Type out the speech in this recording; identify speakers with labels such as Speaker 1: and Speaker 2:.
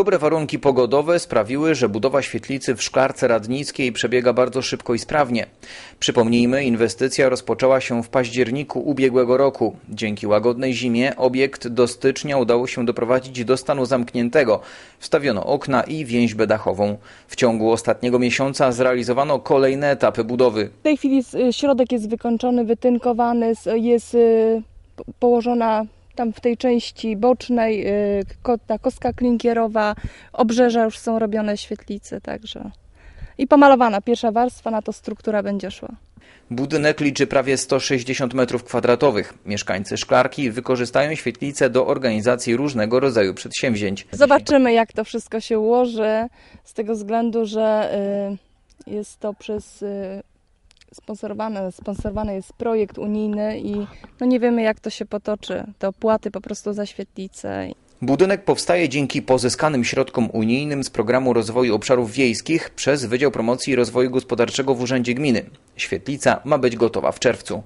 Speaker 1: Dobre warunki pogodowe sprawiły, że budowa świetlicy w Szklarce Radnickiej przebiega bardzo szybko i sprawnie. Przypomnijmy, inwestycja rozpoczęła się w październiku ubiegłego roku. Dzięki łagodnej zimie obiekt do stycznia udało się doprowadzić do stanu zamkniętego. Wstawiono okna i więźbę dachową. W ciągu ostatniego miesiąca zrealizowano kolejne etapy budowy.
Speaker 2: W tej chwili środek jest wykończony, wytynkowany, jest y, po- położona tam w tej części bocznej y, ta kostka klinkierowa, obrzeża już są robione świetlice, także i pomalowana pierwsza warstwa, na to struktura będzie szła.
Speaker 1: Budynek liczy prawie 160 m2. Mieszkańcy Szklarki wykorzystają świetlicę do organizacji różnego rodzaju przedsięwzięć.
Speaker 2: Zobaczymy, jak to wszystko się ułoży, z tego względu, że y, jest to przez y, sponsorowane, sponsorowany jest projekt unijny i no nie wiemy, jak to się potoczy. Te opłaty po prostu za świetlicę.
Speaker 1: Budynek powstaje dzięki pozyskanym środkom unijnym z Programu Rozwoju Obszarów Wiejskich przez Wydział Promocji i Rozwoju Gospodarczego w Urzędzie Gminy. Świetlica ma być gotowa w czerwcu.